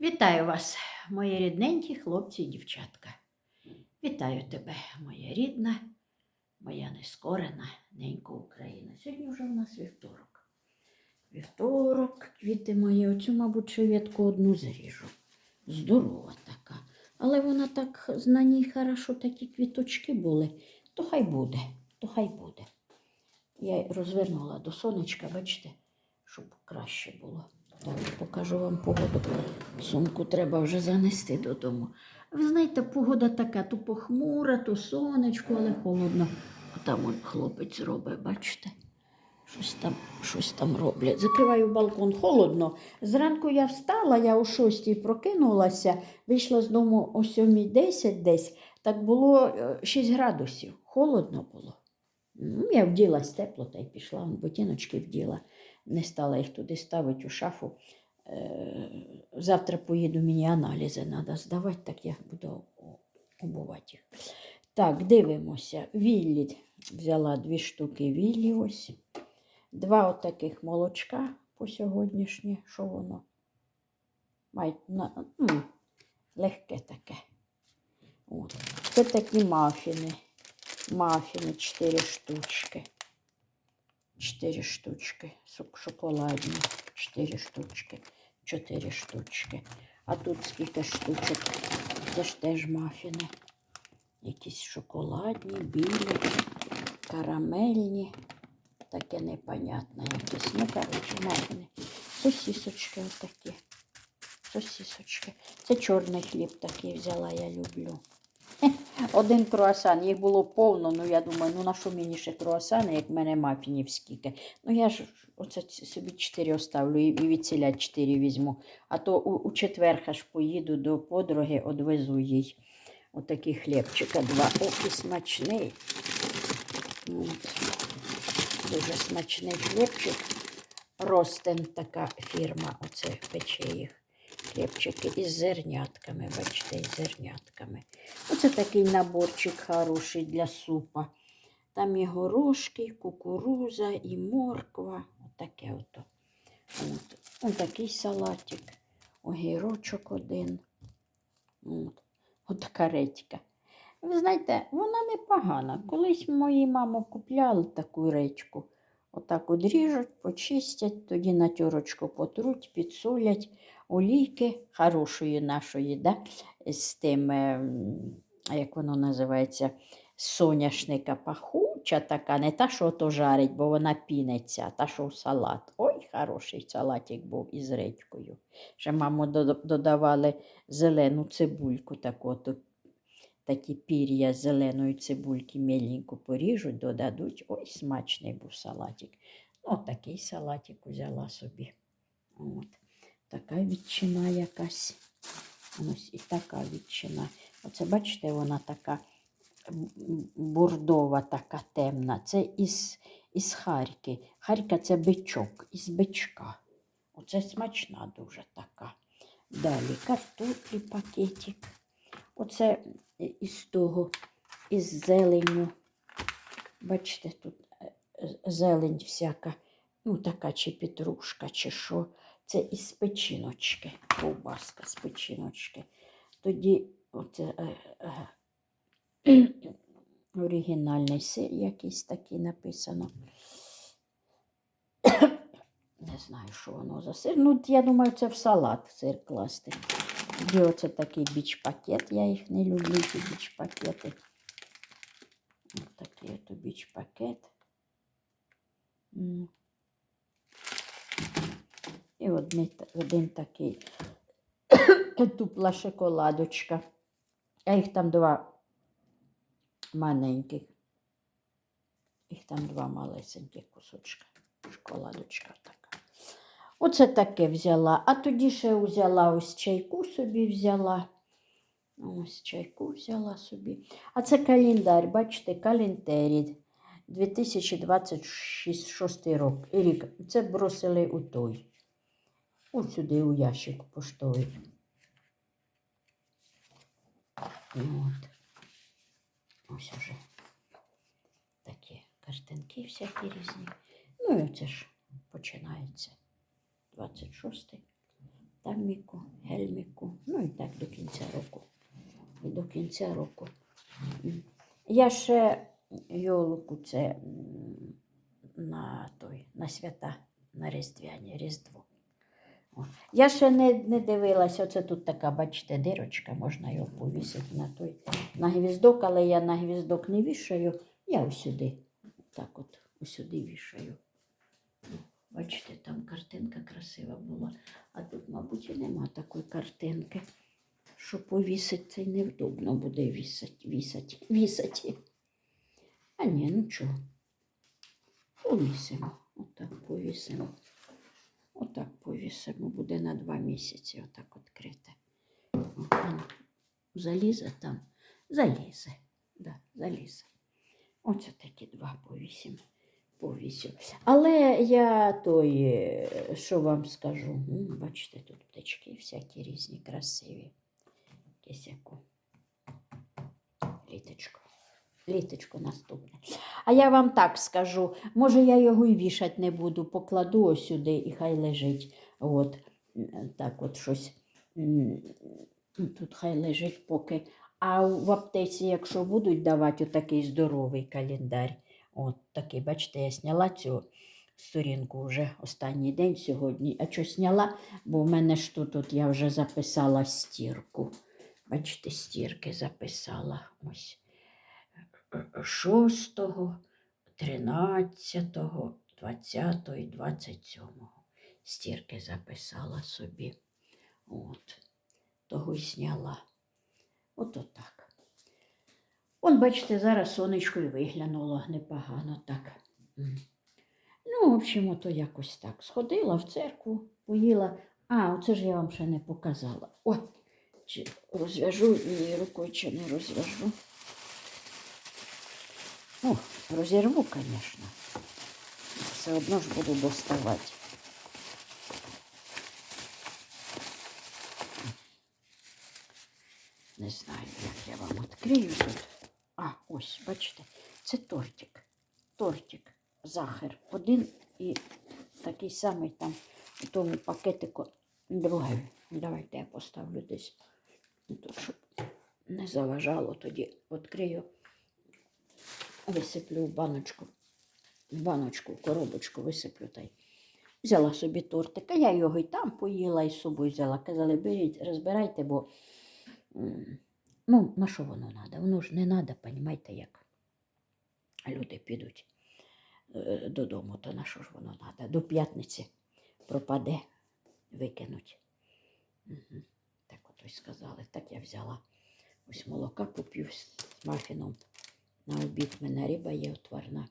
Вітаю вас, мої рідненькі хлопці і дівчатка. Вітаю тебе, моя рідна, моя нескорена ненька Україна. Сьогодні вже в нас вівторок. Вівторок, квіти мої, оцю, мабуть, шевітку одну зріжу. Здорова така. Але вона так на ній хорошо такі квіточки були, то хай буде, то хай буде. Я розвернула до сонечка, бачите, щоб краще було. Покажу вам погоду. Сумку треба вже занести додому. Ви знаєте, погода така, то похмура, то сонечко, але холодно. А там он хлопець робить, бачите? Щось там, щось там роблять. Закриваю балкон, холодно. Зранку я встала, я о 6 прокинулася, вийшла з дому о 7.10 десь. Так було е, 6 градусів. Холодно було. Ну, Я вділась тепло та й пішла, вон ботиночки вділа. Не стала їх туди ставити у шафу. Е, Завтра поїду, мені аналізи треба здавати, так я буду обувати їх. Так, дивимося. Віллі взяла дві штуки віллі ось. Два отаких молочка по сьогоднішнє. Що воно? Май, легке таке. От. Це такі мафіни. Мафіни 4 штучки. 4 штучки. Шоколадні. 4 штучки. 4 штучки. А тут скільки штучок? Це ж теж мафіни. Якісь шоколадні, білі, карамельні. Таке непонятне якесь. Ну, коротше, мафіни. Сосісочки отакі. Сосісочки. Це чорний хліб такий взяла, я люблю. Один круасан, їх було повно, ну я думаю, ну на що мені ще круасани, як в мене мафінів скільки. Ну я ж оце собі чотири оставлю і, і від ціля чотири візьму. А то у, у четвер аж поїду до подруги, одвезу їй. Отакий хлібчика два. Ох, і смачний. От. Дуже смачний хлібчик. Ростен така фірма, оце пече їх. Хлібчики із зернятками, бачите, із зернятками. Оце такий наборчик хороший для супа. Там і горошки, і кукуруза, і морква. Отаке ото. От. Ось такий салатик. Огірочок один. От. Отака редька. Ви знаєте, вона непогана. Колись мої мамо купляли таку речку. Отак от ріжуть, почистять, тоді на тюрочку потруть, підсолять олійки хорошої нашої, да? з тим, ем, як воно називається, соняшника пахуча така, не та, що то жарить, бо вона пінеться, а та, що в салат. Ой, хороший салатик був із редькою. Ще, дода- додавали зелену цибульку, таку, от, такі пір'я зеленої цибульки міленько поріжуть, додадуть. Ой, смачний був салатик. Ну, такий салатик взяла собі. От. Така відчина якась. Ось і така відчина. Оце, бачите, вона така бордова, така темна. Це із, із Харки. Харка це бичок, із бичка. Оце смачна дуже така. Далі картоплі пакетик. Оце із того, із зеленю. Бачите, тут е, е, зелень всяка, ну така чи петрушка, чи що. Це із печіночки, ковбаска з печіночки. Тоді оце, е, е, оригінальний сир якийсь такий написано. Не знаю, що воно за сир. Ну, я думаю, це в салат сир класти. Тоді оце такий біч-пакет. Я їх не люблю, ці біч-пакети. Ось такий біч-пакет. І одне, один такий тупла шоколадочка. А їх там два маленьких. Їх там два малесеньких кусочка. Шоколадочка така. Оце таке взяла. А тоді ще взяла ось чайку собі взяла. Ось чайку взяла собі. А це календар, бачите, календарі 2026 рок, рік. Це бросили у той. Ось сюди у ящик поштовий. От. Ось уже такі картинки всякі різні. Ну і оце ж починається 26-й. таміку, гельміку, ну і так до кінця року. І до кінця року. Я ще йолку це на той, на свята, на Різдвяні, Різдво. Я ще не, не дивилася, оце тут така, бачите, дирочка, можна його повісити на той на гвіздок, але я на гвіздок не вішаю, я ось сюди, так от, ось сюди вішаю. Бачите, там картинка красива була, а тут, мабуть, і нема такої картинки, що повісити це невдобно буде вісати, вісати, вісати. А ні, ну чого. Повісимо. Отак повісимо. Отак повісимо. Буде на два місяці отак відкрите. Залізе там. Залізе. Да, залізе. Оце такі два повісимо. Повісю. Але я той, е, що вам скажу, бачите, тут птички всякі різні, красиві. Кисяку. Літочко. Літочко наступне. А я вам так скажу, може я його і вішати не буду, покладу ось сюди і хай лежить. От, так от щось. Тут хай лежить поки. А в аптеці, якщо будуть давати отакий здоровий календар, от такий, бачите, я зняла цю сторінку вже останній день сьогодні. А що зняла? Бо в мене ж тут, от я вже записала стірку. Бачите, стірки записала. Ось. 6, 13, 20 і 27. Стірки записала собі. От. Того й зняла. От отак. Он, бачите, зараз сонечко і виглянуло непогано так. Ну, в общем, ото якось так. Сходила в церкву, поїла. А, оце ж я вам ще не показала. О, чи розв'яжу її рукою, чи не розв'яжу. О, розірву, звісно. Все одно ж буду доставати. Не знаю, як я вам відкрию тут. А, ось, бачите, це тортик. Тортик, захар. Один і такий самий там у тому пакетику другий. Давайте я поставлю десь. Щоб не заважало, тоді відкрию висиплю в баночку, в баночку, в коробочку висиплю та й взяла собі тортик, а я його і там поїла, і з собою взяла. Казали, беріть, розбирайте, бо ну, на що воно треба? Воно ж не треба, розумієте, як люди підуть е, додому, то на що ж воно треба? До п'ятниці пропаде, викинуть. Угу. Так от ось сказали. Так я взяла ось молока поп'ю з мафіном. На обід мене риба є отварна.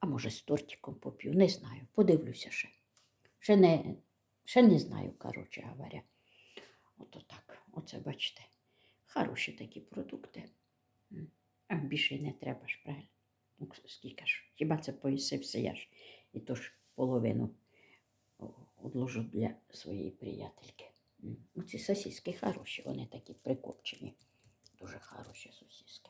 А може, з тортиком поп'ю, не знаю. Подивлюся ще. Ще не, ще не знаю, коротше говоря. Ото так. Оце бачите. Хороші такі продукти. А більше не треба ж, правильно? Ну, скільки ж? Хіба це поїсився я ж і то ж половину одложу для своєї приятельки. Оці сосиски хороші, вони такі прикопчені. Дуже хороші сосиски.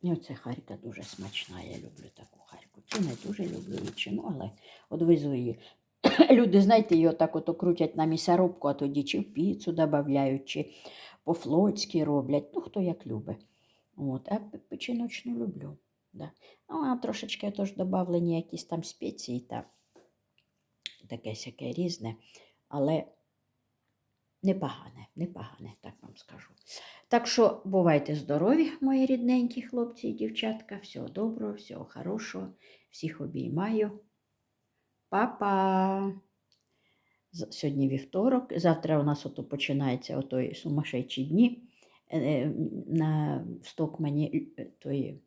І оце харька дуже смачна. Я люблю таку харьку. Цю не дуже люблю відчину, але от везу її. Люди, знаєте, її отак от окрутять на місяробку, а тоді чи в піцу додають, чи по-флотськи роблять. Ну, хто як любить. От, а печіночну люблю. Да. Ну, а трошечки теж додавлені якісь там спеції та таке сяке різне, але непогане, непогане, так вам скажу. Так що бувайте здорові, мої рідненькі хлопці і дівчатка. Всього доброго, всього хорошого. Всіх обіймаю. Па-па! Сьогодні вівторок. Завтра у нас ото починається отой сумасшедші дні. Е, е, На в Стокмані е, той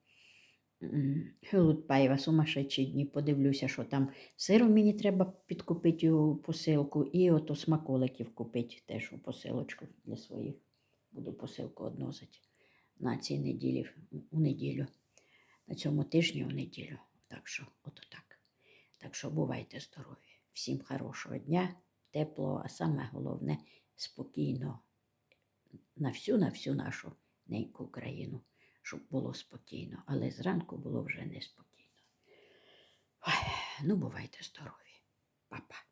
Хелудпаєва сумасшедші дні. Подивлюся, що там сиру мені треба підкупити у посилку, і ото смаколиків купити теж у посилочку для своїх. Буду посилку односити на цій неділі, у неділю, на цьому тижні у неділю. Так що, ото так. Так що бувайте здорові. Всім хорошого дня, теплого, а саме головне спокійно на всю, на всю нашу неньку Україну, щоб було спокійно. Але зранку було вже неспокійно. Ой, ну, бувайте здорові. Па-па.